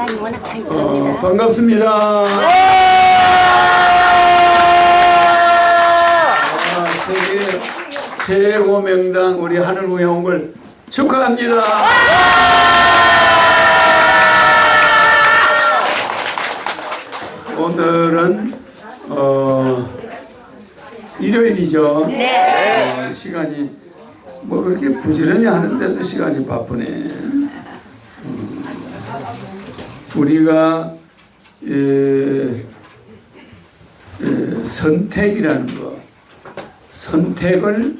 시간이 워낙 어, 차이랍니다. 반갑습니다. 아, 세계 최고 명당 우리 하늘궁에 온 걸 축하합니다. 오늘은 어, 일요일이죠. 네. 어, 시간이 뭐 그렇게 부지런히 하는데도 시간이 바쁘네. 음, 우리가 예, 예, 선택이라는 거, 선택을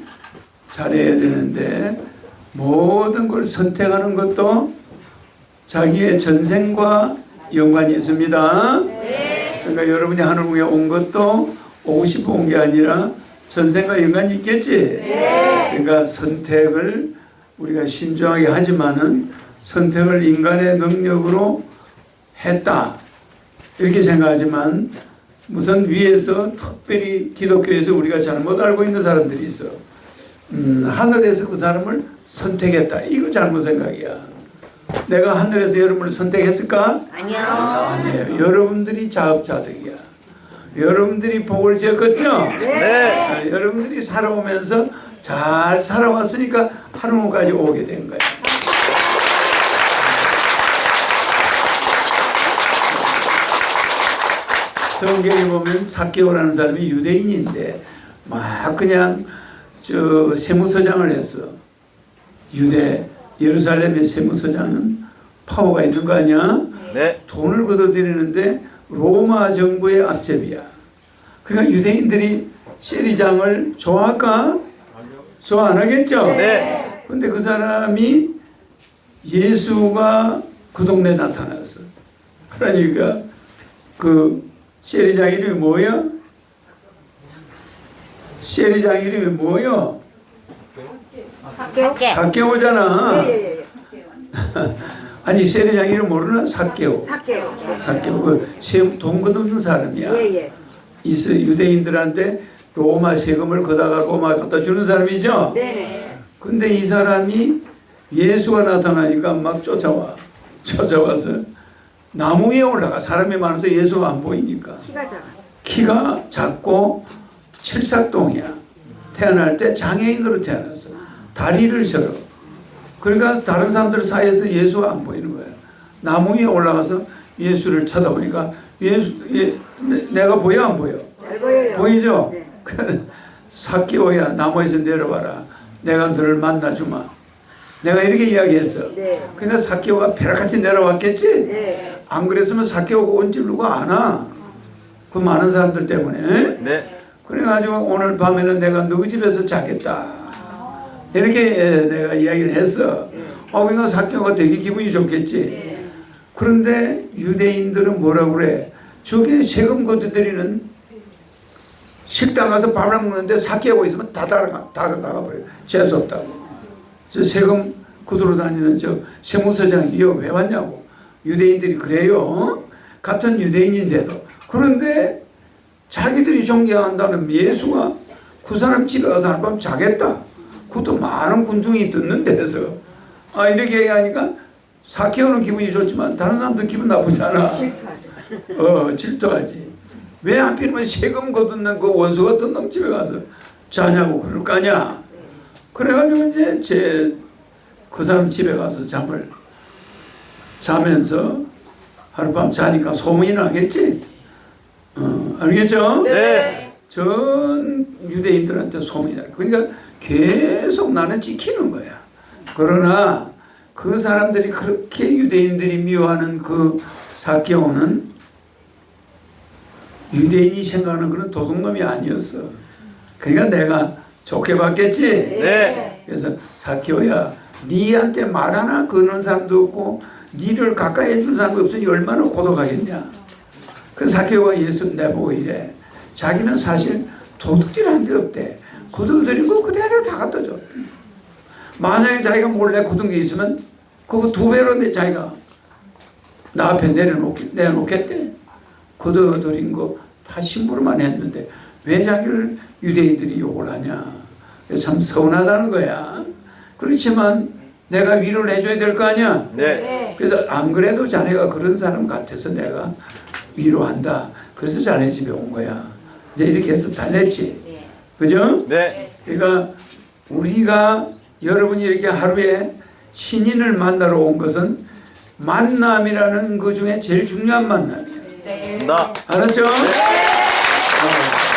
잘해야 되는데 모든 걸 선택하는 것도 자기의 전생과 연관이 있습니다. 그러니까 여러분이 하늘궁에 온 것도 오고 싶어 온 게 아니라 전생과 연관이 있겠지. 그러니까 선택을 우리가 신중하게 하지만은 선택을 인간의 능력으로 했다 이렇게 생각하지만 무슨 위에서 특별히 기독교에서 우리가 잘못 알고 있는 사람들이 있어. 음, 하늘에서 그 사람을 선택했다. 이거 잘못 생각이야. 내가 하늘에서 여러분을 선택했을까? 아니요. 아니에요. 여러분들이 자업자득이야. 여러분들이 복을 지었겠죠? 네. 여러분들이 살아오면서 잘 살아왔으니까 하루까지 오게 된 거야. 성경에 보면 사케오라는 사람이 유대인인데 막 그냥 저 세무서장을 했어. 유대 예루살렘의 세무서장은 파워가 있는 거 아니야? 네. 돈을 걷어들이는데 로마 정부의 앞제비야. 그러니까 유대인들이 세리장을 좋아할까? 좋아 안 하겠죠? 네. 근데 그 사람이 예수가 그 동네에 나타났어. 그러니까 그 세리장 이름이 뭐야? 세리장 이름이 뭐야? 사케오. 사케오잖아. 아니 세리장 이름 모르나? 사케오. 사케요. 사케오. 그 세금 돈 걷어없는 사람이야. 예예. 이스 유대인들한테 로마 세금을 걷다가 로마 갖다 주는 사람이죠. 네네. 근데 이 사람이 예수가 나타나니까 막 쫓아와. 쫓아와서 나무 위에 올라가. 사람이 많아서 예수가 안 보이니까. 키가 작아서. 키가 작고 칠삭동이야. 태어날 때 장애인으로 태어났어. 다리를 절어. 그러니까 다른 사람들 사이에서 예수가 안 보이는 거야. 나무 위에 올라가서 예수를 쳐다보니까 예수, 예, 내- 내가 보여 안 보여? 잘 보여요. 보이죠? 네. 사키오야 나무에서 내려와라. 내가 너를 만나주마. 내가 이렇게 이야기했어. 네. 그러니까 사키오가 벼락같이 내려왔겠지? 네. 안 그랬으면 사케오가 온 줄 누가 아나? 그 많은 사람들 때문에. 네. 그래가지고 오늘 밤에는 내가 너희 집에서 자겠다. 이렇게 예, 내가 이야기를 했어. 어, 그러니까 사케오가 되게 기분이 좋겠지. 그런데 유대인들은 뭐라 그래? 저게 세금 걷어들이는 식당 가서 밥을 먹는데 사케오가 있으면 다 나가, 다 나가버려. 재수 없다고. 저 세금 구두로 다니는 저 세무서장이 이거 왜 왔냐고. 유대인들이 그래요. 같은 유대인인데도. 그런데 자기들이 존경한다는 예수가 그 사람 집에 가서 한밤 자겠다. 그것도 많은 군중이 듣는 데서. 아, 이렇게 얘기하니까 사케오는 기분이 좋지만 다른 사람도 기분 나쁘잖아. 어, 질투하지. 왜 하필이면 세금 거둔는 그 원수 같은 놈 집에 가서 자냐고 그럴 거 아니야. 그래가지고 이제 제 그 사람 집에 가서 잠을 자면서 하룻밤 자니까 소문이 나겠지. 어, 알겠죠? 네. 전 유대인들한테 소문이 나. 그러니까 계속 나는 지키는 거야. 그러나 그 사람들이 그렇게 유대인들이 미워하는 그 사케오는 유대인이 생각하는 그런 도둑놈이 아니었어. 그러니까 내가 좋게 봤겠지. 네. 그래서 사케오야, 니한테 말 하나 거는 사람도 없고 니를 가까이 해준 사람도 없으니 얼마나 고독하겠냐. 그 사케오가 예수 내보고 이래. 자기는 사실 도둑질 한 게 없대. 거둬들인 거 그대로 다 갖다 줘. 만약에 자기가 몰래 거둔 게 있으면 그거 두 배로 내 자기가 나 앞에 내려놓겠, 내놓겠대. 거둬들인 거 다 심부름만 했는데 왜 자기를 유대인들이 욕을 하냐. 참 서운하다는 거야. 그렇지만 내가 위로를 해줘야 될 거 아니야. 네. 그래서 안 그래도 자네가 그런 사람 같아서 내가 위로한다. 그래서 자네 집에 온 거야. 이제 이렇게 해서 달랬지. 그죠? 네. 그러니까 우리가 여러분이 이렇게 하루에 신인을 만나러 온 것은 만남이라는 그 중에 제일 중요한 만남이에요. 나. 알았죠? 어.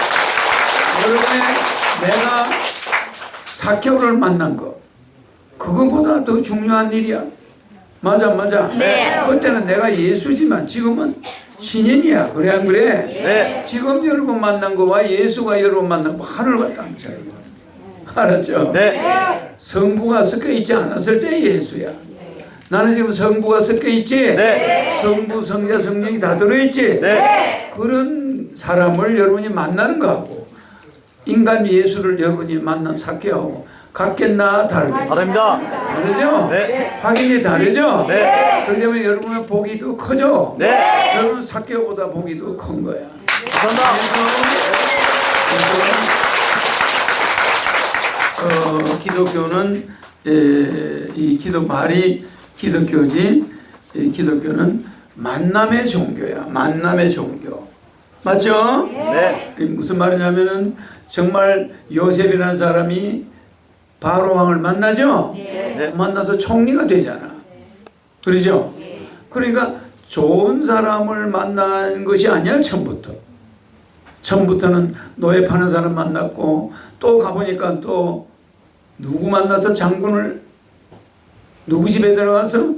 여러분의 내가 사개월을 만난 거 그거보다 더 중요한 일이야. 맞아 맞아. 네. 그때는 내가 예수지만 지금은 신인이야. 그래 안 그래? 네. 지금 여러분 만난 거와 예수가 여러분 만난 거 하늘 같다. 알았죠? 네. 성부가 섞여 있지 않았을 때 예수야. 나는 지금 성부가 섞여 있지? 네. 성부, 성자, 성령이 다 들어있지? 네. 그런 사람을 여러분이 만나는 거하고 인간 예수를 여러분이 만난 사케하고 같겠나 다르게 다릅니다. 다르죠? 네. 확연히 다르죠? 네. 그렇기 때문에 여러분의 복이 더 크죠? 네. 여러분 사케보다 복이 더 큰 거야 감사합니다. 어, 기독교는 에, 이 기도 말이 기독교지 이 기독교는 만남의 종교야 만남의 종교 맞죠? 네. 무슨 말이냐면은 정말 요셉이라는 사람이 바로 왕을 만나죠? 네. 만나서 총리가 되잖아. 그러죠? 그러니까 좋은 사람을 만난 것이 아니야 처음부터. 처음부터는 노예 파는 사람 만났고 또 가보니까 또 누구 만나서 장군을 누구 집에 들어가서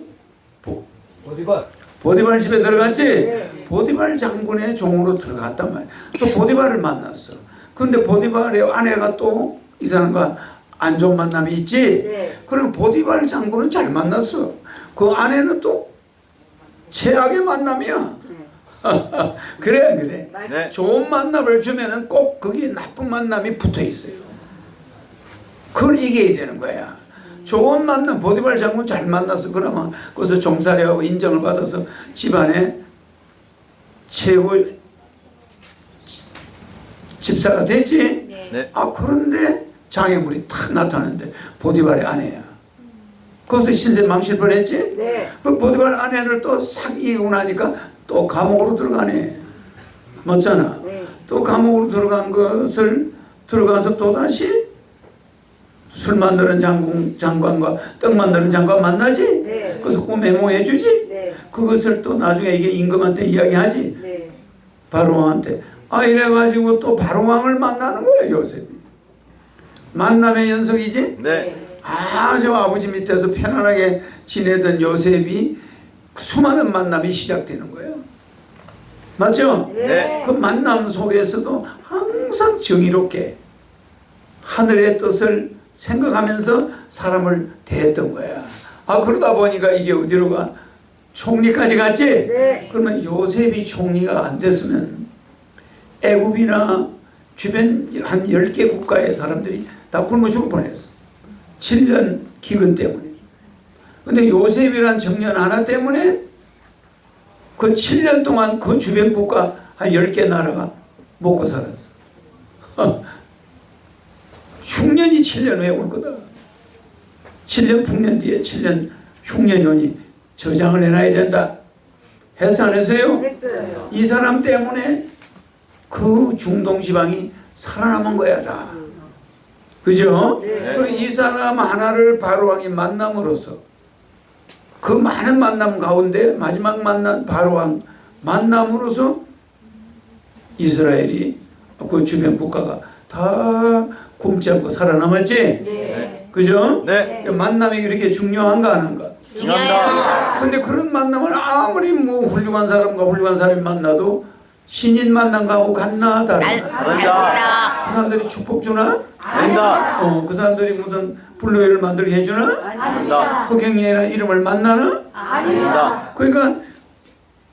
어디가? 보디발 집에 들어갔지? 보디발 장군의 종으로 들어갔단 말이야. 또 보디발을 만났어. 근데 보디발의 아내가 또 이 사람과 안 좋은 만남이 있지? 그럼 보디발 장군은 잘 만났어. 그 아내는 또 최악의 만남이야. 그래, 안 그래. 네. 좋은 만남을 주면은 꼭 거기 나쁜 만남이 붙어 있어요. 그걸 이겨야 되는 거야. 좋은 만남, 보디발 장군 잘 만나서 그러면 거기서 종살이하고 인정을 받아서 집안에 최고 집사가 됐지? 네. 아, 그런데 장애물이 탁 나타나는데 보디발의 아내야. 거기서 신세 망실 뻔했지? 네. 그 보디발 아내를 또 사귀고 나니까 또 감옥으로 들어가네. 맞잖아. 또 감옥으로 들어간 것을 들어가서 또 다시 술 만드는 장군, 장관과 떡 만드는 장관 만나지? 네. 그래서 꼭 메모해 주지? 네. 그것을 또 나중에 이게 임금한테 이야기하지? 네. 바로왕한테. 아, 이래가지고 또 바로왕을 만나는 거야, 요셉이. 만남의 연속이지? 네. 아주 아버지 밑에서 편안하게 지내던 요셉이 수많은 만남이 시작되는 거예요. 맞죠? 네. 그 만남 속에서도 항상 정의롭게 하늘의 뜻을 생각하면서 사람을 대했던 거야. 아 그러다 보니까 이게 어디로 가? 총리까지 갔지? 네. 그러면 요셉이 총리가 안 됐으면 애굽이나 주변 한 10개 국가의 사람들이 다 굶어 죽을 뻔했어. 7년 기근 때문에. 근데 요셉이란 청년 하나 때문에 그 7년 동안 그 주변 국가 한 10개 나라가 먹고 살았어. 흉년이 7년 후에 올 거다. 7년 풍년 뒤에 7년 흉년이 오니 저장을 해놔야 된다. 해서 안 했어요? 했어요. 이 사람 때문에 그 중동 지방이 살아남은 거야 다. 그죠? 네. 그이 사람 하나를 바로왕이 만남으로써 그 많은 만남 가운데 마지막 만난 바로왕 만남으로써 이스라엘이 그 주변 국가가 다 굶지 않고 살아남았지? 네. 그죠? 네. 만남이 그렇게 중요한가 안 한가? 중요합니다. 근데 그런 만남을 아무리 뭐 훌륭한 사람과 훌륭한 사람이 만나도 신인 만남 가고 같나 다른가? 다릅니다. 그 사람들이 축복 주나? 아닙니다. 어, 그 사람들이 무슨 불로회를 만들게 해주나? 아닙니다. 흑행이라는 이름을 만나나? 아닙니다. 그러니까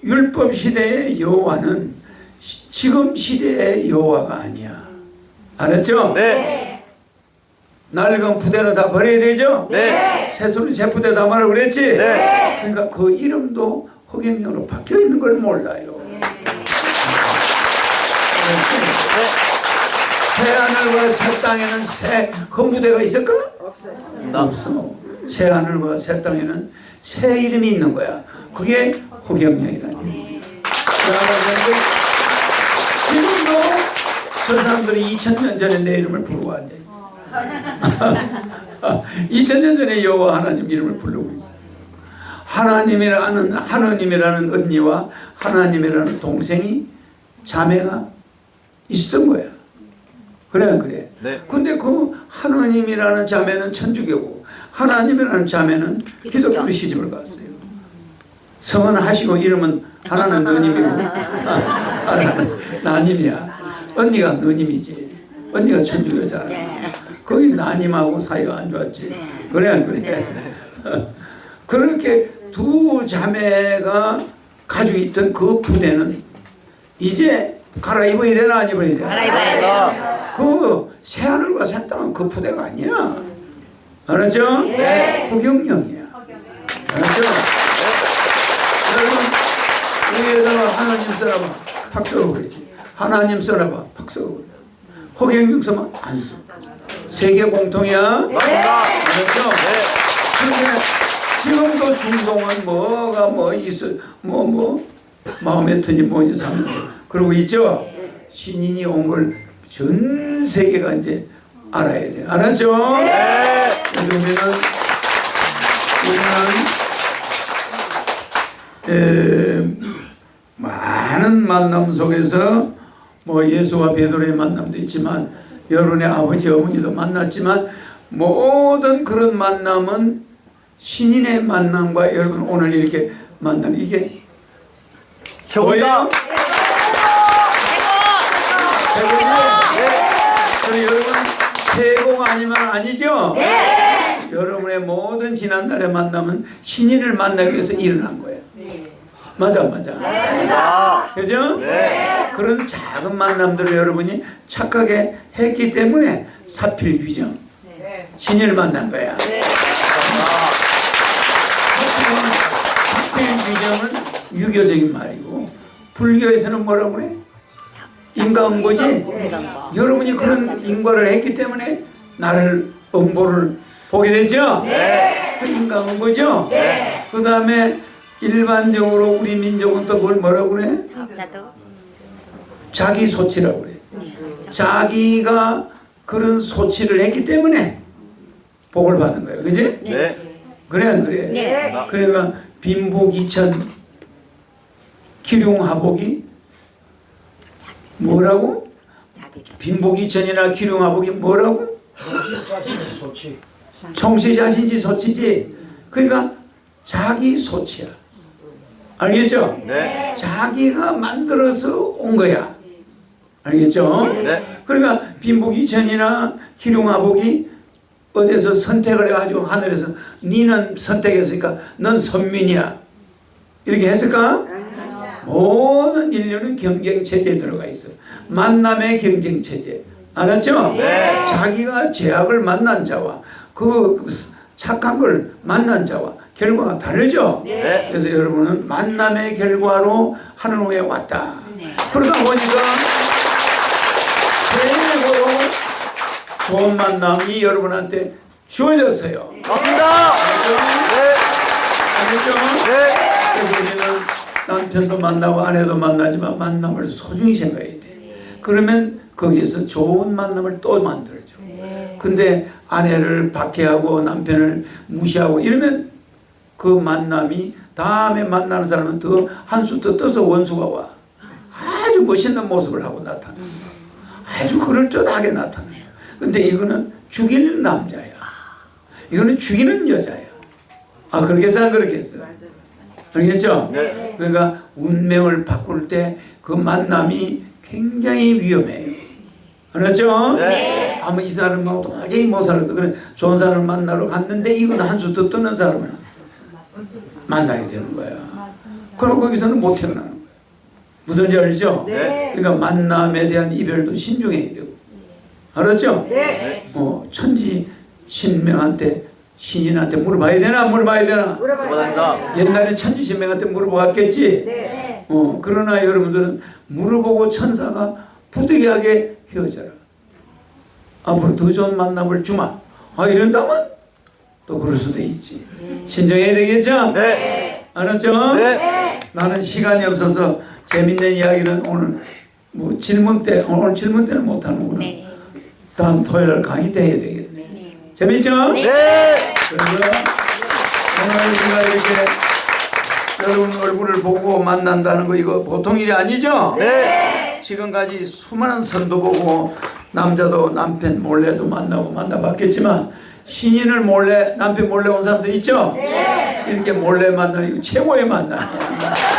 율법 시대의 여호와는 시- 지금 시대의 여호와가 아니야. 알았죠? 네. 낡은 푸대는 다 버려야 되죠? 네. 새소리 새푸대 담아라 그랬지? 네. 그러니까 그 이름도 흑행령으로 바뀌어 있는 걸 몰라요. 새 하늘과 새 땅에는 새 헌부대가 있을까? 없어. 새 하늘과 새 땅에는 새 이름이 있는 거야. 그게 호경영이라니. 지금도 저 사람들이 2000년 전에 내 이름을 부르고 앉아. 2000년 전에 여호와 하나님 이름을 부르고 있어. 하나님이라는 하나님이라는 언니와 하나님이라는 동생이 자매가 있었던 거야. 그래 그래. 네. 근데 그 하나님이라는 자매는 천주교고 하나님이라는 자매는 기독교로 시집을 갔어요. 성은 하시고 이름은 하나는 너님이고 하나는 나님이야. 언니가 너님이지. 언니가 천주교잖아. 거기 나님하고 사이가 안 좋았지. 그래 안 그래? 그렇게 두 자매가 가지고 있던 그 부대는 이제 갈아입어야 되나 안 입어야 되나? 갈아입어야 그 새하늘과 새 땅은 그 부대가 아니야. 알았죠? 네. 허경영이야. 알았죠? 여러분 위에다가 하나님 써라봐 박수로 그러지. 하나님 써라봐 박수로 그래. 허경영 써면 안 써. 세계 공통이야. 맞습니다. 알았죠? 그런데 지금도 중동은 뭐가 뭐 있어 뭐 뭐 마음에 드니 뭐니 삼 그러고 있죠. 신인이 온 걸 전 세계가 이제 알아야 돼. 알았죠? 요즘에는 우리는 에, 많은 만남 속에서 뭐 예수와 베드로의 만남도 있지만 여론의 아버지 어머니도 만났지만 모든 그런 만남은 신인의 만남과 여러분 오늘 이렇게 만남 이게 최고다. 뭐예요? 최고죠? 그럼 여러분 최고가 아니면 아니죠? 여러분의 모든 지난날의 만남은 신인을 만나기 위해서 일어난 거예요. 맞아 맞아. 아, 그죠? 그런 작은 만남들을 여러분이 착하게 했기 때문에 사필 규정 신인을 만난 거야. 사필 규정은 유교적인 말이고 불교에서는 뭐라고 그래? 인과응보지. 여러분이 그런 인과를 했기 때문에 나를 응보를 보게 되죠. 그 인과응보죠. 그 다음에 일반적으로 우리 민족은 또 그걸 뭐라고 그래? 자기 소치라고 그래. 자기가 그런 소치를 했기 때문에 복을 받은 거예요. 그지? 네. 그래 안 그래? 네. 그러니까 빈복 이천 기룡 하복이 뭐라고? 빈복 이천이나 기룡하복이 뭐라고? 청시 자신지 소치지. 그러니까 자기 소치야. 알겠죠? 네. 자기가 만들어서 온 거야. 알겠죠? 네. 그러니까 빈복 이천이나 기룡하복이 어디서 선택을 해가지고 하늘에서 니는 선택했으니까 넌 선민이야. 이렇게 했을까? 모든 인류는 경쟁 체제에 들어가 있어. 만남의 경쟁 체제. 알았죠? 네. 자기가 죄악을 만난 자와 그 착한 걸 만난 자와 결과가 다르죠? 네. 그래서 여러분은 만남의 결과로 하늘에 왔다. 그러다 보니까 최고로 좋은 만남이 여러분한테 주어졌어요. 맞습니다. 네. 알겠죠? 네. 그래서 우리는 남편도 만나고 아내도 만나지만 만남을 소중히 생각해야 돼. 그러면 거기에서 좋은 만남을 또 만들어줘. 근데 아내를 박해하고 남편을 무시하고 이러면 그 만남이 다음에 만나는 사람은 더 한 수 더 떠서 원수가 와. 아주 멋있는 모습을 하고 나타나. 아주 그럴듯하게 나타나. 근데 이거는 죽이는 남자야. 이거는 죽이는 여자야. 아 그렇게 해서 안 그렇게 했어. 알겠죠? 네. 그러니까 운명을 바꿀 때 그 만남이 굉장히 위험해요. 알았죠? 네. 아마 이 사람하고 도저히 못 살아도 그래 좋은 사람을 만나러 갔는데 이건 한수 더 뜨는 사람을 만나게 되는 거야. 그럼 거기서는 못 태어나는 거야. 무슨 지 알죠? 네. 그러니까 만남에 대한 이별도 신중해야 되고. 알았죠? 네. 어, 천지 신명한테 신인한테 물어봐야 되나 안 물어봐야 되나? 감사합니다. 옛날에 천지 신명한테 물어봤겠지. 네. 어, 그러나 여러분들은 물어보고 천사가 부득이하게 헤어져라. 앞으로 더 좋은 만남을 주마. 아, 이런다면 또 그럴 수도 있지. 신중해야 되겠죠? 네. 알았죠? 네. 나는 시간이 없어서 재밌는 이야기는 오늘 뭐 질문 때 오늘 질문 때는 못 하는구나. 네. 다음 토요일 강의 때 해야 되겠네. 재밌죠? 네. 그래서 오늘 우리가 이렇게 여러분 얼굴을 보고 만난다는 거 이거 보통 일이 아니죠? 네. 지금까지 수많은 선도 보고 남자도 남편 몰래도 만나고 만나봤겠지만 신인을 몰래 남편 몰래 온 사람도 있죠? 이렇게 몰래 만나는 이거 최고의 만남.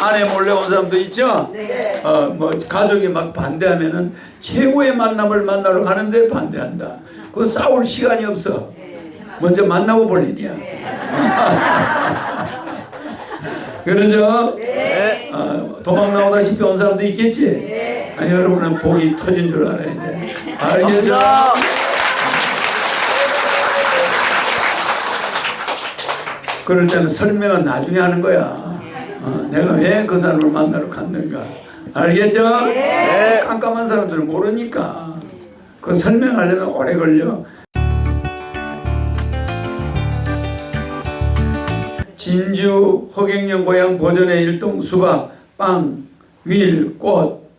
아내 몰래 온 사람도 있죠? 어, 뭐 가족이 막 반대하면은 최고의 만남을 만나러 가는데 반대한다. 그건 싸울 시간이 없어. 먼저 만나고 볼 일이야. 그러죠? 어, 도망 나오다시피 온 사람도 있겠지? 아, 여러분은 복이 터진 줄 알아야 돼. 알겠죠? 그럴 때는 설명은 나중에 하는 거야. 어, 내가 왜 그 사람을 만나러 갔는가. 알겠죠? 네. 깜깜한 사람들은 모르니까. 그 설명하려면 오래 걸려. 진주 허경영 고향 보전의 일동 수박, 빵, 윌, 꽃,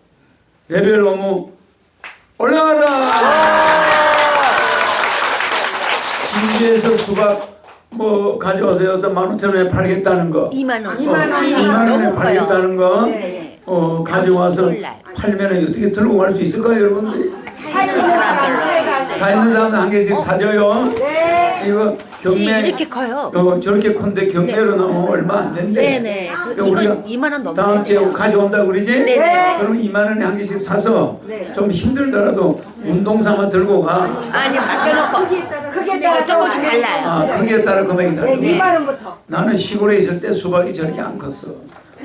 레벨 어묵 올라가라! 진주에서 수박 뭐 가져와서 여섯 만 오천 원에 팔겠다는 거. 2만 원. 어, 2만 원에 너무 커요. 팔겠다는 거. 네. 어 가져와서. 팔면 어떻게 들고 갈 수 있을까요, 여러분들? 차 있는 사람들. 자 있는 사람들 한 개씩 사줘요. 이거 경매 이렇게 커요. 어, 저렇게 큰데 경매로 나오면 얼마 안 된대. 네네. 그, 그럼 우리가 이건 2만 원 넘어요. 다음 주에 가져온다 그러지? 네네. 그럼 2만 원에 한 개씩 사서 좀 힘들더라도 운동 삼아 들고 가. 아니 맡겨놓고 크게 따라 조금씩 달라요. 아, 거기에 따라 금액이 다르고. 네, 2만 원부터. 나는 시골에 있을 때 수박이 저렇게 안 컸어.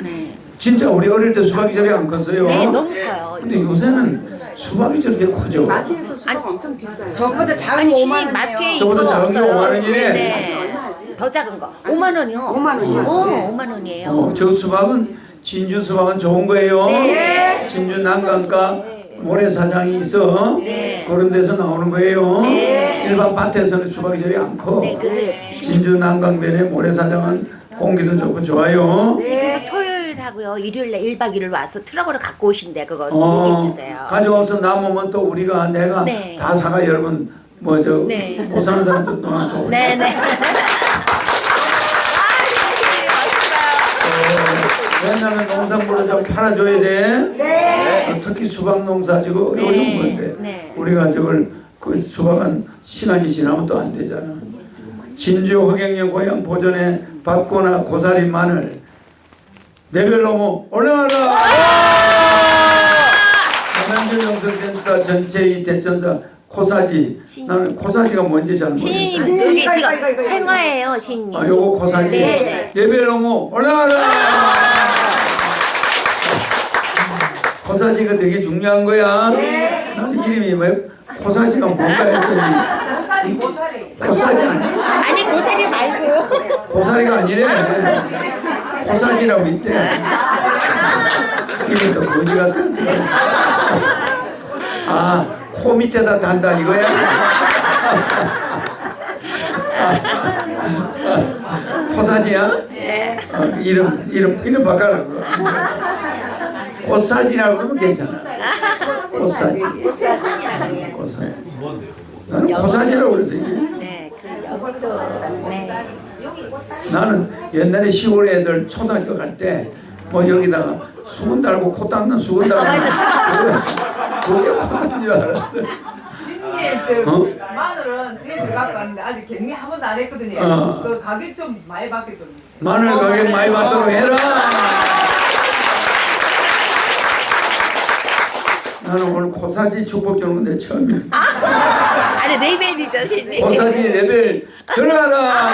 네. 진짜 우리 어릴 때 수박이 저렇게 안 컸어요. 네, 너무 커요. 근데 요새는 수박이 저렇게 커져. 마트에서 수박 엄청 비싸요. 저보다 작은 아니 거 신이 5만 원. 마트에 저보다 이거 작은 게 없어요. 5만 원이래? 네. 더 작은 거. 5만 원이요. 5만 원이요. 어, 5만 원이에요. 어, 저 수박은 진주 수박은 좋은 거예요. 네. 진주 난강가 모래사장이 있어. 그런 데서 나오는 거예요. 일반 밭에서는 수박이 저리 안 커. 네, 그래서 신이 진주 난강변의 모래사장은 공기도 좋고 좋아요. 그래서 토요 일하고요 일요일에 1박 2일 와서 트럭으로 갖고 오신대 그거 어, 얘기해 주세요. 가져와서 남으면 또 우리가 내가 네. 다 사가 여러분 뭐저 네. 못 사는 사람도 또 좋고. 네 네. 옛날에 농산물을 좀 팔아줘야 돼. 네. 특히 수박 농사 네. 어려운 건데 네. 우리가 저걸 그 수박은 시간이 지나면 또 안 되잖아. 진주 허경영 고향 보존에 박고나 고사리 마늘 레벨로모 올라가라. 남양주 영성센터 전체의 대천사 코사지 나는 코사지가 뭔지 잘 모르겠어. 이거, 이거, 지금. 생화예요 신이. 아, 요거 코사지. 네. 레벨로모 올라가라. 코사지가 되게 중요한 거야. 나는 이름이 왜 코사지가 뭔가 했더니 코사지 아니야? 아니 고사리 말고. 고사리가 아니래. 코사지라고 있대. 이게 또 거지 같은. 아, 코 밑에다 단다 이거야? 코사지야? 어, 이름, 이름, 이름 바꿔라고. 꽃사지라고 하면 괜찮아. 꽃사지. 꽃사지. 나는 코사지라고 이게. 네, 그 여것도 네. 나는 옛날에 시골 애들 초등학교 갈 때 뭐 여기다가 수건 달고 코 닦는 수건 달고 그게 코 닦는 줄 알았어. 신기해 그 어? 마늘은 뒤에 들어갖고 왔는데 아직 격리 한 번도 안 했거든요. 어. 그 가격 좀 많이 받게 좀. 마늘 가격 많이 받도록 해라. 나는 오늘 코사지 축복 주는 건데 처음이야. 아니 레벨이죠 신이. 코사지 레벨 들어가라.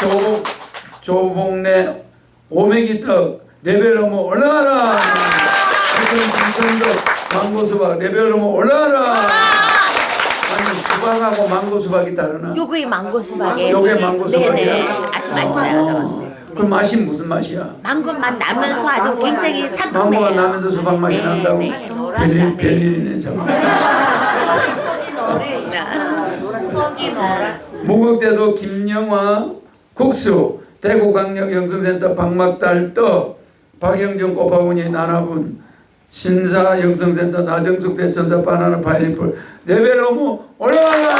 조복 조복내 오메기떡 레벨 넘어 올라가라. 부산 김선덕 망고 수박 레벨 넘어 올라가라. 아니 수박하고 망고 수박이 다르나? 요거의 망고 수박에. 요게 망고 수박이야. 네네. 아주 맛있어요 저건. 그 맛이 무슨 맛이야? 망고 맛 나면서 아주 굉장히 상큼해요. 망고가 나면서 수박 맛이 난다고? 네, 네. 별일, 별일이네 정말. 무국대도 김영화 국수 대구강력 영성센터 박막달 떡 박영정 꽃바구니 나나분 신사 영성센터 나정숙 대천사 바나나 파인애플 레벨로무 올라가라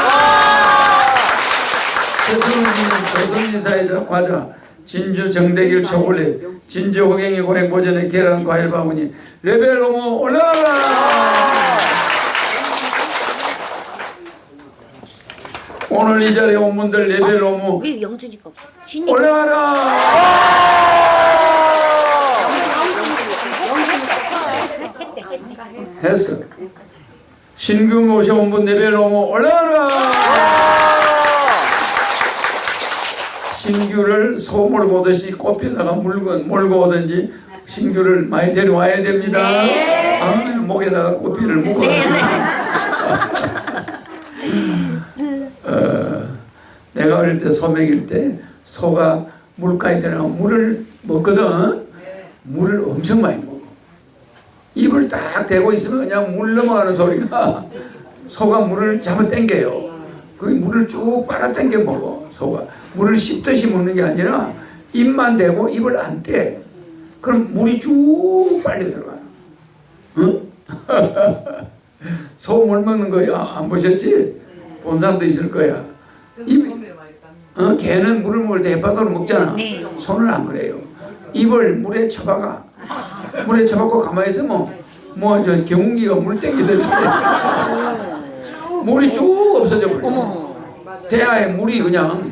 조선인 조선인 사이다. 과자 진주 정대길 초콜릿 진주 호갱이 고행 보전의 계란 과일 바구니 레벨로무 올라가라 오늘 이 자리에 온 분들 레벨로무 왜 영준이가 없어? 신이 올라가라! 했어. 신규 모셔온 분 레벨로무 올라가라! 신규를 소물 보듯이 꽃에다가 물건 몰고 오든지 신규를 많이 데려와야 됩니다. 아, 목에다가 꽃비를 묶어 어, 내가 어릴 때소 먹일 때 소가 물가에 들어가 물을 먹거든. 물을 엄청 많이 먹어. 입을 딱 대고 있으면 그냥 물 넘어가는 소리가 소가 물을 잡아 당겨요. 그 물을 쭉 빨아 당겨 먹어 소가. 물을 씹듯이 먹는 게 아니라 입만 대고 입을 안 떼 그럼 물이 쭉 빨리 들어가요. 응? 소물 먹는 거안 보셨지? 본 사람도 있을 거야 입, 어, 개는 물을 먹을 때 햇바닥으로 먹잖아. 네. 손을 안 그래요. 입을 물에 쳐박아. 물에 쳐박고 가만히 있으면 뭐저 경운기가 물 땡기듯이 물이 쭉 없어져 버려. 대야에 물이 그냥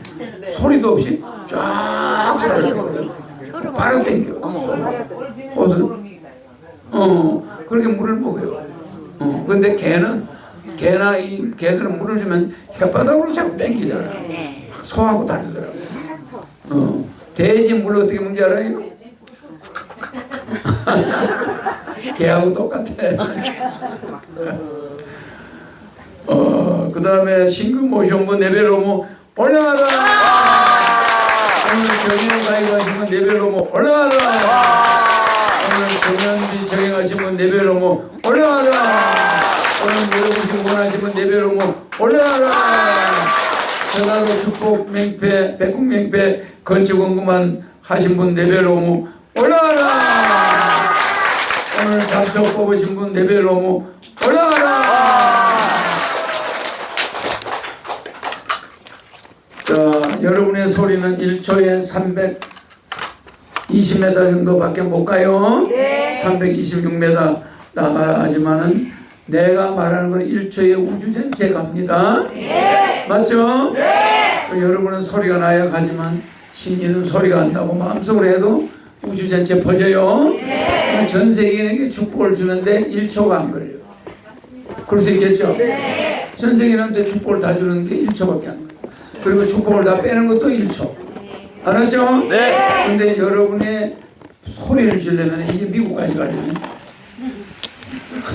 소리도 없이 쫙 사라져. 빠르 땡겨. 호수. 어 그렇게 물을 먹어요. 어 근데 개는 개나 이 개들은 물을 주면 혓바닥으로 자꾸 땡기잖아. 네. 소하고 다르더라고. 어, 돼지 물 어떻게 먹는지 알아요? 개하고 똑같아. 어, 그 다음에 신금 모셔온 분 레벨로모 올라가라! 오늘 정연 가입하신 분 레벨로모 올라가라! 오늘 정연비 정행하신 분 레벨로모 올라가라! 분 레벨로모 올라가라! 전화로 축복 맹패, 백국 맹패, 건축 원금만 하신 분 레벨로모 올라가라! 오늘 잡초 뽑으신 분 레벨로모 올라가라! 자, 여러분의 소리는 1초에 320m 정도밖에 못 가요. 326m 나가지만은 내가 말하는 건 1초에 우주 전체 갑니다. 맞죠? 또 여러분은 소리가 나야 가지만 신이는 소리가 안 나고 마음속으로 해도 우주 전체 퍼져요. 전 세계인에게 축복을 주는데 1초가 안 걸려. 그럴 수 있겠죠? 전 세계인한테 축복을 다 주는 게 1초밖에 안 걸려. 그리고 축복을 다 빼는 것도 1초. 알았죠? 네. 근데 여러분의 소리를 지르려면 이게 미국까지 가려면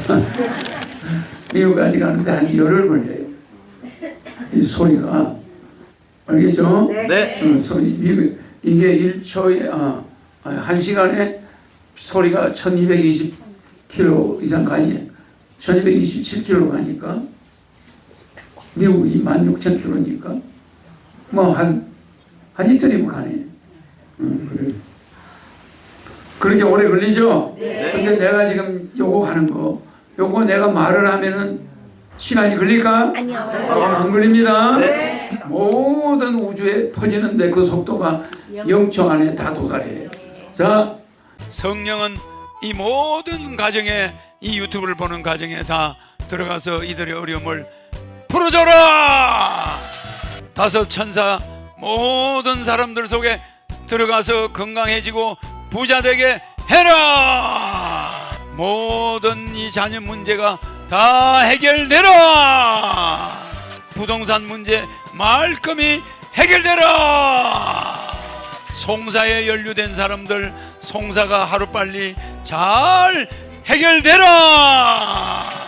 미국까지 가는데 한 열흘 걸려요. 이 소리가 알겠죠? 네. 어, 소리 미국 이게 1초에 아, 아니, 한 시간에 소리가 1220km 이상 가니 1227km 가니까 미국이 16,000km니까 뭐 한 한 이틀이면 가네. 음, 그래. 그렇게 오래 걸리죠? 근데 내가 지금 요거 하는 거, 요거 내가 말을 하면은 시간이 걸릴까? 아니요. 안 걸립니다. 모든 우주에 퍼지는데 그 속도가 0초 안에 다 도달해요. 자, 성령은 이 모든 가정에 이 유튜브를 보는 가정에 다 들어가서 이들의 어려움을 풀어줘라. 다섯 천사 모든 사람들 속에 들어가서 건강해지고 부자 되게 해라. 모든 이 자녀 문제가 다 해결되라. 부동산 문제 말끔히 해결되라. 송사에 연루된 사람들 송사가 하루빨리 잘 해결되라.